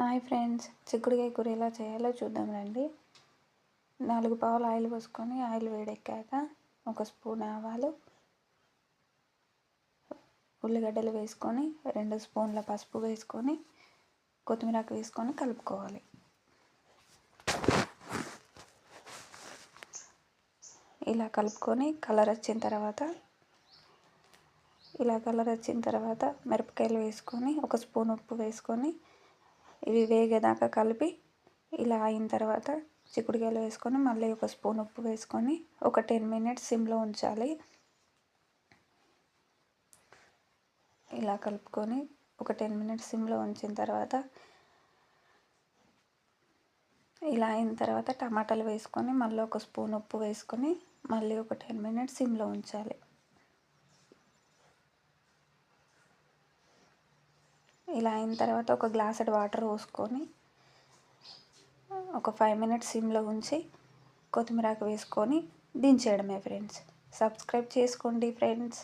Hi friends చిక్కుడుకాయ కూర ఎలా చేయాలో చూద్దాం రండి. నాలుగు పావులు ఆయిల్ పోసుకొని ఆయిల్ వేడెక్కాక ఒక స్పూన్ ఆవాలు ఉల్లిగడ్డలు వేసుకొని రెండు స్పూన్ల పసుపు వేసుకొని కొత్తిమీరకు వేసుకొని కలుపుకోవాలి. ఇలా కలుపుకొని కలర్ వచ్చిన తర్వాత ఇలా కలర్ వచ్చిన తర్వాత మిరపకాయలు వేసుకొని ఒక స్పూన్ ఉప్పు వేసుకొని ఇవి వేగేదాకా కలిపి ఇలా అయిన తర్వాత చిక్కుడుకాయలు వేసుకొని మళ్ళీ ఒక స్పూన్ ఉప్పు వేసుకొని ఒక టెన్ మినిట్స్ సిమ్లో ఉంచాలి. ఇలా కలుపుకొని ఒక టెన్ మినిట్స్ సిమ్లో ఉంచిన తర్వాత ఇలా అయిన తర్వాత టమాటాలు వేసుకొని మళ్ళీ ఒక స్పూన్ ఉప్పు వేసుకొని మళ్ళీ ఒక టెన్ మినిట్స్ సిమ్లో ఉంచాలి. ఇలా అయిన తర్వాత ఒక గ్లాసెడ్ వాటర్ పోసుకొని ఒక ఫైవ్ మినిట్స్ సిమ్లో ఉంచి కొత్తిమీరాకు వేసుకొని దించేయడమే ఫ్రెండ్స్. సబ్స్క్రైబ్ చేసుకోండి ఫ్రెండ్స్.